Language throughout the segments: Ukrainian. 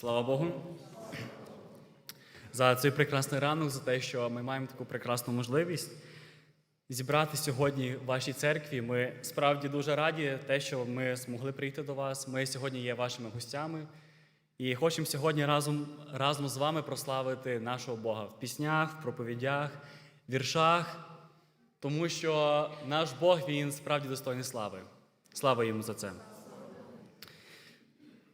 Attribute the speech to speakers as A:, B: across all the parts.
A: Слава Богу. За цей прекрасний ранок, за те, що ми маємо таку прекрасну можливість зібрати сьогодні в вашій церкві. Ми справді дуже раді те, що ми змогли прийти до вас. Ми сьогодні є вашими гостями і хочемо сьогодні разом, разом з вами прославити нашого Бога в піснях, в проповідях, віршах, тому що наш Бог він справді достойний слави. Слава йому за це.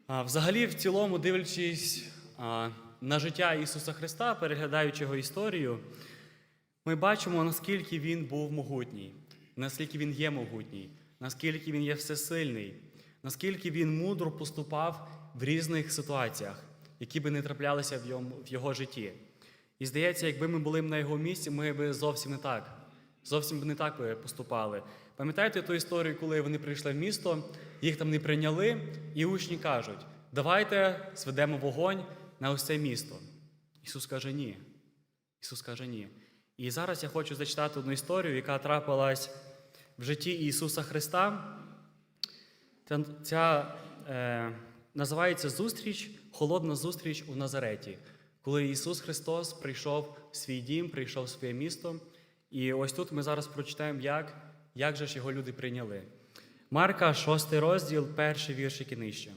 A: Взагалі, в цілому, дивлячись на життя Ісуса Христа, переглядаючи його історію, ми бачимо, наскільки Він був могутній, наскільки Він є могутній, наскільки Він є всесильний, наскільки Він мудро поступав в різних ситуаціях, які би не траплялися в його житті. І здається, якби ми були на його місці, ми б зовсім не так, зовсім не так поступали. Пам'ятаєте ту історію, коли вони прийшли в місто, їх там не прийняли, і учні кажуть: давайте зведемо вогонь на ось це місто. Ісус каже ні. Ісус каже ні. І зараз я хочу зачитати одну історію, яка трапилась в житті Ісуса Христа. Ця, ця е, називається зустріч, холодна зустріч у Назареті, коли Ісус Христос прийшов в свій дім, прийшов в своє місто. І ось тут ми зараз прочитаємо, як, як же ж його люди прийняли. Марка, 6 розділ, перший віршик і нижче.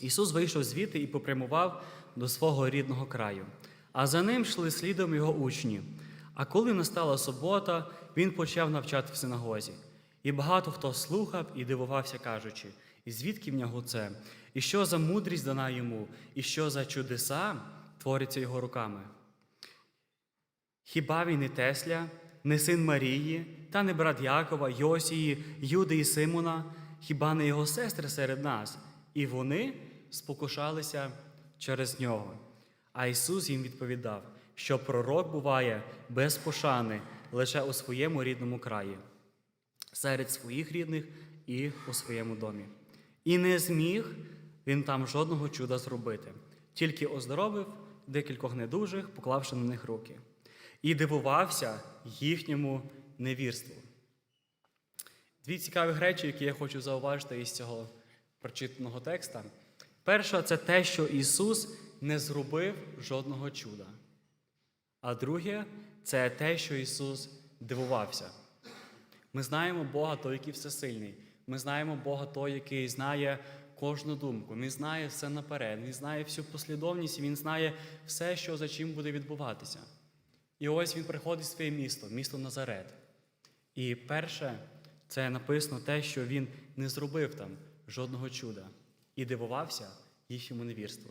A: Ісус вийшов звідти і попрямував до свого рідного краю, а за ним йшли слідом його учні. А коли настала субота, він почав навчати в синагозі. І багато хто слухав і дивувався, кажучи, і звідки в нього це, і що за мудрість дана йому, і що за чудеса творяться його руками. Хіба він не Тесля, не син Марії, та не брат Якова, Йосії, Юди і Симона, хіба не його сестри серед нас? І вони спокушалися через нього. А Ісус їм відповідав, що пророк буває без пошани лише у своєму рідному краї, серед своїх рідних і у своєму домі. І не зміг він там жодного чуда зробити, тільки оздоровив декількох недужих, поклавши на них руки, і дивувався їхньому невірству. Дві цікаві речі, які я хочу зауважити із цього прочитаного текста. Перша це те, що Ісус не зробив жодного чуда. А друге це те, що Ісус дивувався. Ми знаємо Бога той, який всесильний. Ми знаємо Бога той, який знає кожну думку. Він знає все наперед, Він знає всю послідовність, Він знає все, що за чим буде відбуватися. І ось він приходить в своє місто, місто Назарет. І перше, це написано те, що він не зробив там жодного чуда і дивувався їхньому невірству.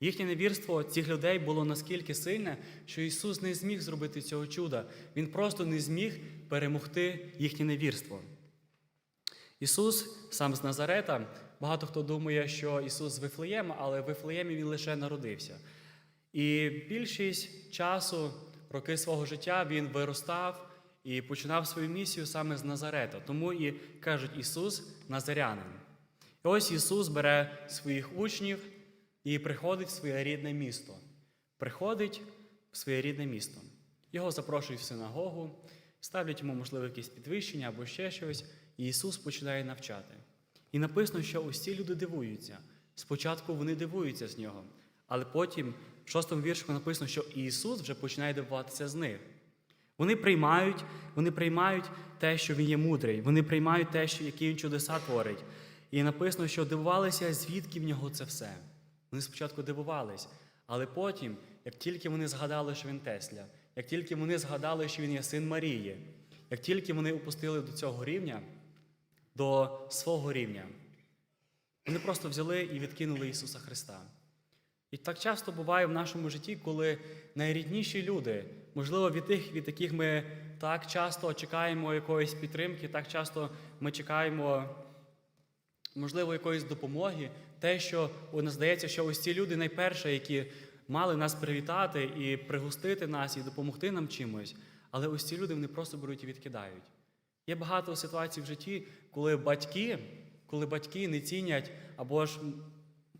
A: Їхнє невірство цих людей було наскільки сильне, що Ісус не зміг зробити цього чуда. Він просто не зміг перемогти їхнє невірство. Ісус сам з Назарета, багато хто думає, що Ісус з Вифлеєма, але в Вифлеємі Він лише народився. І більшість часу, роки свого життя він виростав і починав свою місію саме з Назарета. Тому і кажуть Ісус Назарянин. І ось Ісус бере своїх учнів і приходить в своє рідне місто. Приходить в своє рідне місто. Його запрошують в синагогу, ставлять йому, можливо, якісь підвищення або ще щось, і Ісус починає навчати. І написано, що ці люди дивуються. Спочатку вони дивуються з нього, але потім в шостому віршку написано, що Ісус вже починає дивуватися з них. Вони приймають, вони приймають те, що Він є мудрий, вони приймають те, що які він чудеса творить. І написано, що дивувалися, звідки в нього це все. Вони спочатку дивувались, але потім, як тільки вони згадали, що він Тесля, як тільки вони згадали, що він є син Марії, як тільки вони опустили до цього рівня, до свого рівня, вони просто взяли і відкинули Ісуса Христа. І так часто буває в нашому житті, коли найрідніші люди, можливо, від тих, від яких ми так часто чекаємо якоїсь підтримки, так часто ми чекаємо, можливо, якоїсь допомоги, те, що у нас здається, що ось ці люди найперше, які мали нас привітати і пригостити нас, і допомогти нам чимось, але ось ці люди вони просто беруть і відкидають. Є багато ситуацій в житті, коли батьки, коли батьки не цінять або ж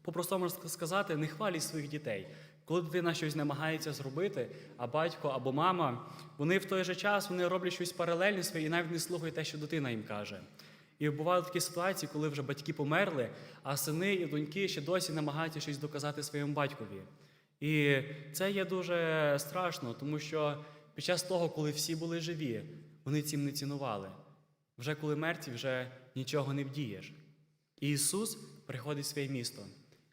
A: по-простому сказати, не хвалять своїх дітей. Коли дитина щось намагається зробити, а батько або мама, вони в той же час вони роблять щось паралельне своє і навіть не слухають те, що дитина їм каже. І бували такі ситуації, коли вже батьки померли, а сини і доньки ще досі намагаються щось доказати своєму батькові. І це є дуже страшно, тому що під час того, коли всі були живі, вони цим не цінували. Вже коли мертві, вже нічого не вдієш. І Ісус приходить в своє місто.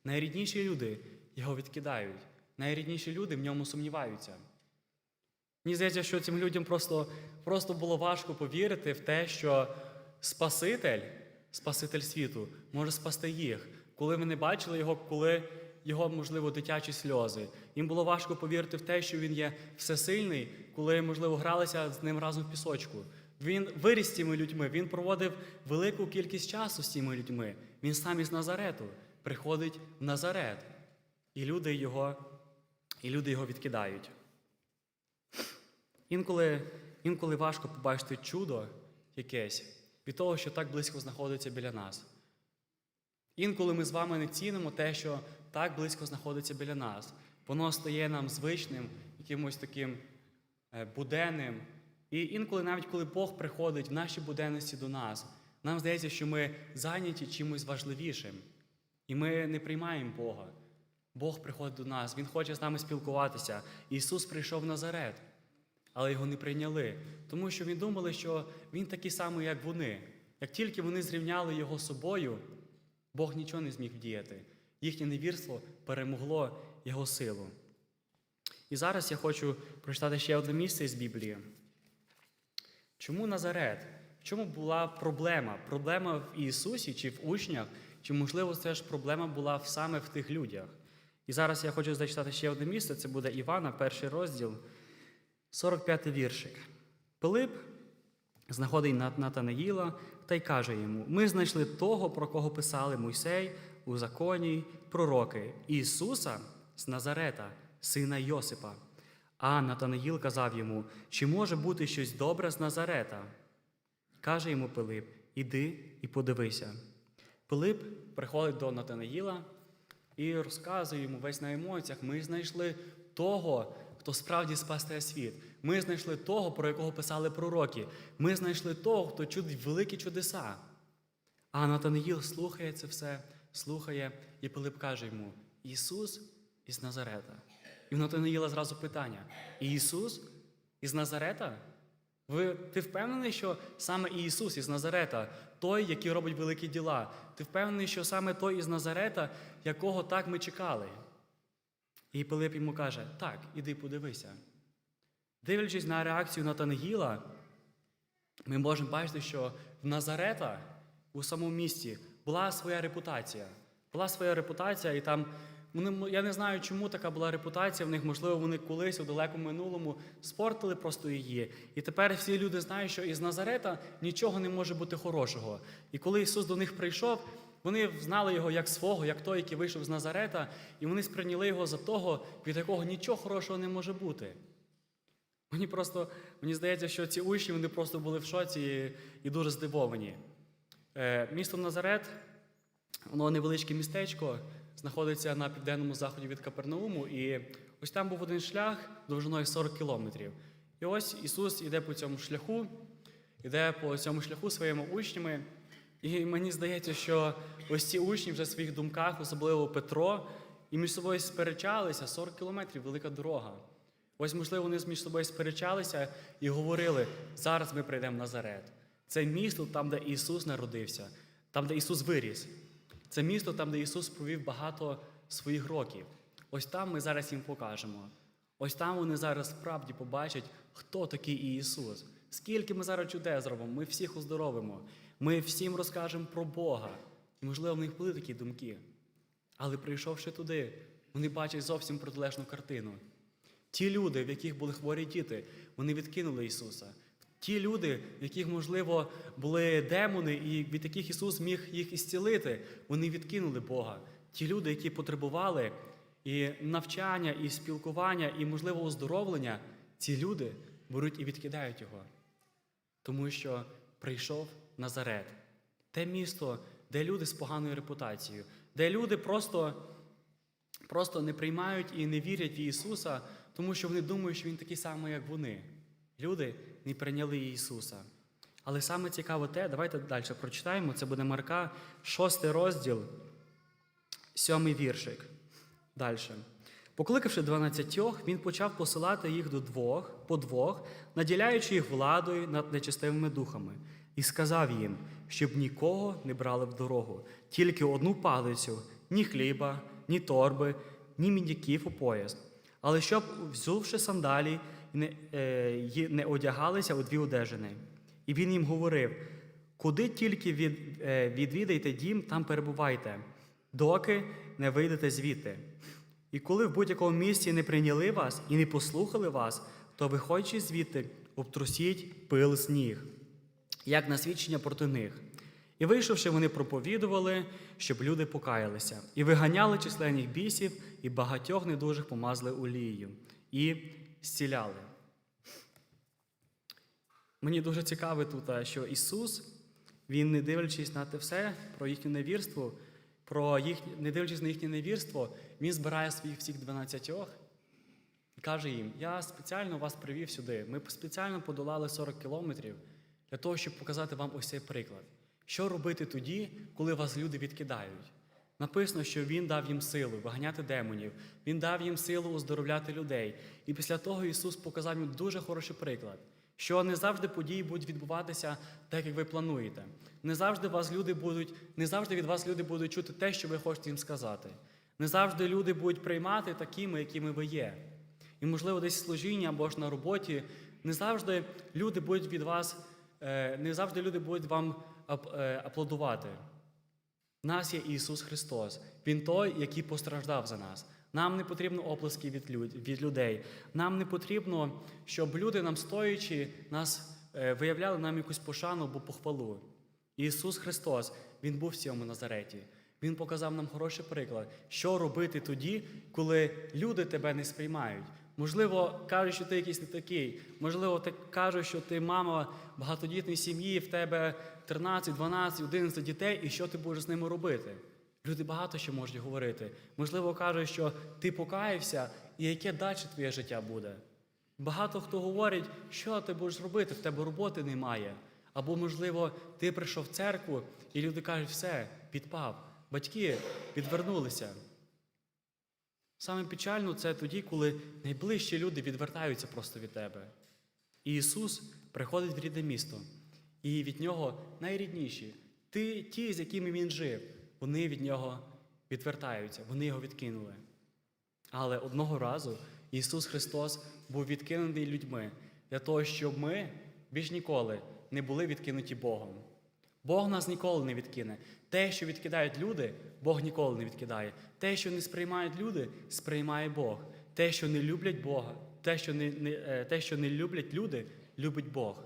A: Найрідніші люди його відкидають, найрідніші люди в ньому сумніваються. Мені здається, що цим людям просто, просто було важко повірити в те, що Спаситель, Спаситель світу, може спасти їх, коли вони бачили його, коли його, можливо, дитячі сльози. Їм було важко повірити в те, що він є всесильний, коли, можливо, гралися з ним разом в пісочку. Він виріс з цими людьми, він проводив велику кількість часу з цими людьми. Він сам із Назарету приходить в Назарет, і люди його, і люди його відкидають. Інколи, інколи важко побачити чудо якесь від того, що так близько знаходиться біля нас. Інколи ми з вами не цінимо те, що так близько знаходиться біля нас. Воно стає нам звичним, якимось таким е, буденним. І інколи, навіть коли Бог приходить в нашій буденності до нас, нам здається, що ми зайняті чимось важливішим. І ми не приймаємо Бога. Бог приходить до нас, Він хоче з нами спілкуватися. Ісус прийшов в Назарет, але його не прийняли, тому що він думали, що Він такий самий, як вони. Як тільки вони зрівняли його з собою, Бог нічого не зміг вдіяти. Їхнє невірство перемогло його силу. І зараз я хочу прочитати ще одне місце із Біблії. Чому Назарет? В чому була проблема? Проблема в Ісусі чи в учнях, чи, можливо, це ж проблема була саме в тих людях? І зараз я хочу зачитати ще одне місце, це буде Івана, перший розділ, 45 віршик. Пилип знаходить Нат- Натанаїла та й каже йому: Ми знайшли того, про кого писали Мойсей у законі, пророки, Ісуса з Назарета, сина Йосипа. А Натанаїл казав йому: Чи може бути щось добре з Назарета? Каже йому Пилип: Іди і подивися. Пилип приходить до Натанаїла і розказує йому весь на емоціях: ми знайшли того, хто справді спасте світ. Ми знайшли того, про якого писали пророки. Ми знайшли того, хто чудить великі чудеса. А Натанаїл слухає це все, слухає, і Пилип каже йому: Ісус із Назарета. І в Натанаїла зразу питання: Ісус із Назарета? Ви, ти впевнений, що саме Ісус із Назарета, той, який робить великі діла? Ти впевнений, що саме той із Назарета, якого так ми чекали? І Пилип йому каже: Так, іди подивися. Дивлячись на реакцію Натангіла, ми можемо бачити, що в Назарета у самому місті була своя репутація. Була своя репутація, і там я не знаю, чому така була репутація. В них, можливо, вони колись у далекому минулому спортили просто її. І тепер всі люди знають, що із Назарета нічого не може бути хорошого. І коли Ісус до них прийшов, вони знали його як свого, як той, який вийшов з Назарета, і вони сприйняли його за того, від якого нічого хорошого не може бути. Мені просто мені здається, що ці учні вони просто були в шоці і, дуже здивовані. Е, місто Назарет, воно невеличке містечко, знаходиться на південному заході від Капернауму, і ось там був один шлях довжиною 40 кілометрів. І ось Ісус іде по цьому шляху, іде по цьому шляху своїми учнями. І мені здається, що ось ці учні вже в своїх думках, особливо Петро, і між собою сперечалися 40 кілометрів велика дорога. Ось, можливо, вони між собою сперечалися і говорили: зараз ми прийдемо в Назарет. Це місто там, де Ісус народився, там, де Ісус виріс. Це місто там, де Ісус провів багато своїх років. Ось там ми зараз їм покажемо. Ось там вони зараз справді побачать, хто такий Ісус. Скільки ми зараз чудес зробимо, ми всіх оздоровимо, ми всім розкажемо про Бога. І, можливо, в них були такі думки. Але прийшовши туди, вони бачать зовсім протилежну картину. Ті люди, в яких були хворі діти, вони відкинули Ісуса. Ті люди, в яких, можливо, були демони, і від яких Ісус міг їх ісцілити, вони відкинули Бога. Ті люди, які потребували і навчання, і спілкування, і, можливо, оздоровлення, ці люди беруть і відкидають Його. Тому що прийшов Назарет, те місто, де люди з поганою репутацією, де люди просто, просто не приймають і не вірять в Ісуса, тому що вони думають, що Він такий самий, як вони. Люди не прийняли Ісуса. Але саме цікаво те, давайте далі прочитаємо. Це буде Марка, шостий розділ, сьомий віршик. Далі. Покликавши дванадцятьох, він почав посилати їх до двох, по двох, наділяючи їх владою над нечестивими духами, і сказав їм, щоб нікого не брали в дорогу, тільки одну палицю, ні хліба, ні торби, ні міндяків у пояс. Але щоб, взувши сандалі, не, е, не одягалися у дві одежини. І він їм говорив: куди тільки е, відвідайте дім, там перебувайте, доки не вийдете звідти. І коли в будь-якому місці не прийняли вас і не послухали вас, то виходячи звідти, обтрусіть пил з ніг, як на свідчення проти них. І вийшовши, вони проповідували, щоб люди покаялися, і виганяли численних бісів, і багатьох недужих помазали олією, і зціляли. Мені дуже цікаво тут, що Ісус, Він, не дивлячись на те все, про їхнє невірство, про їхнє, не дивлячись на їхнє невірство, Він збирає своїх всіх дванадцятьох і каже їм: Я спеціально вас привів сюди. Ми спеціально подолали 40 кілометрів для того, щоб показати вам ось цей приклад. Що робити тоді, коли вас люди відкидають? Написано, що Він дав їм силу виганяти демонів, Він дав їм силу оздоровляти людей. І після того Ісус показав їм дуже хороший приклад, що не завжди події будуть відбуватися так, як ви плануєте. Не завжди вас люди будуть, не завжди від вас люди будуть чути те, що ви хочете їм сказати. Не завжди люди будуть приймати такими, якими ви є. І, можливо, десь в служінні або ж на роботі не завжди люди будуть від вас, е, не завжди люди будуть вам е, аплодувати. В нас є Ісус Христос. Він той, який постраждав за нас. Нам не потрібно оплески від, людей. Нам не потрібно, щоб люди, нам стоячи, нас е, виявляли нам якусь пошану або похвалу. Ісус Христос, Він був в цьому Назареті. Він показав нам хороший приклад, що робити тоді, коли люди тебе не сприймають. Можливо, кажуть, що ти якийсь не такий. Можливо, ти кажуть, що ти мама багатодітної сім'ї, в тебе 13, 12, 11 дітей, і що ти будеш з ними робити? Люди багато що можуть говорити. Можливо, кажуть, що ти покаявся, і яке далі твоє життя буде. Багато хто говорить, що ти будеш робити, в тебе роботи немає. Або, можливо, ти прийшов в церкву, і люди кажуть, все, підпав. Батьки відвернулися. Саме печально це тоді, коли найближчі люди відвертаються просто від тебе. І Ісус приходить в рідне місто, і від нього найрідніші, ті, ті, з якими Він жив, вони від нього відвертаються, вони його відкинули. Але одного разу Ісус Христос був відкинений людьми для того, щоб ми більш ніколи не були відкинуті Богом. Бог нас ніколи не відкине. Те, що відкидають люди, Бог ніколи не відкидає. Те, що не сприймають люди, сприймає Бог. Те, що не люблять Бога, те, що не, не, е, те, що не люблять люди, любить Бог.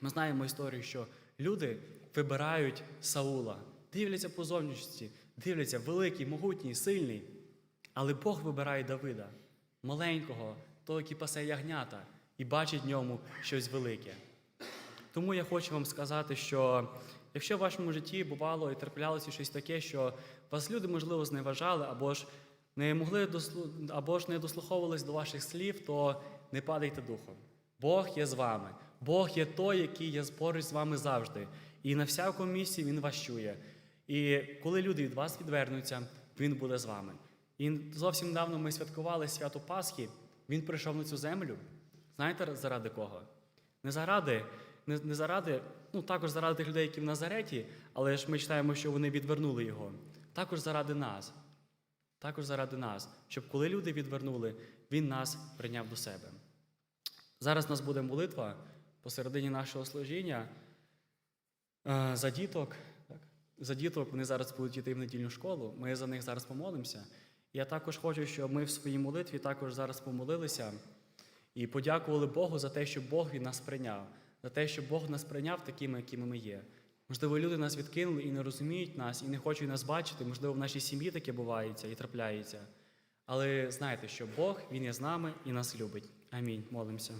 A: Ми знаємо історію, що люди вибирають Саула, дивляться по зовнішності, дивляться великий, могутній, сильний. Але Бог вибирає Давида, маленького, того, який пасе ягнята, і бачить в ньому щось велике. Тому я хочу вам сказати, що якщо в вашому житті бувало і траплялося щось таке, що вас люди, можливо, зневажали, або ж не могли або ж не дослуховувались до ваших слів, то не падайте духом. Бог є з вами. Бог є той, який є поруч з вами завжди. І на всякому місці Він вас чує. І коли люди від вас відвернуться, Він буде з вами. І зовсім недавно ми святкували свято Пасхи. Він прийшов на цю землю. Знаєте, заради кого? Не заради, не, не заради, ну також заради тих людей, які в Назареті, але ж ми читаємо, що вони відвернули його. Також заради нас. Також заради нас, щоб коли люди відвернули, він нас прийняв до себе. Зараз у нас буде молитва посередині нашого служіння е, за діток. За діток вони зараз будуть йти в недільну школу. Ми за них зараз помолимося. Я також хочу, щоб ми в своїй молитві також зараз помолилися і подякували Богу за те, що Бог він нас прийняв, за те, що Бог нас прийняв такими, якими ми є. Можливо, люди нас відкинули і не розуміють нас, і не хочуть нас бачити. Можливо, в нашій сім'ї таке бувається і трапляється. Але знайте, що Бог Він є з нами і нас любить. Амінь. Молимося.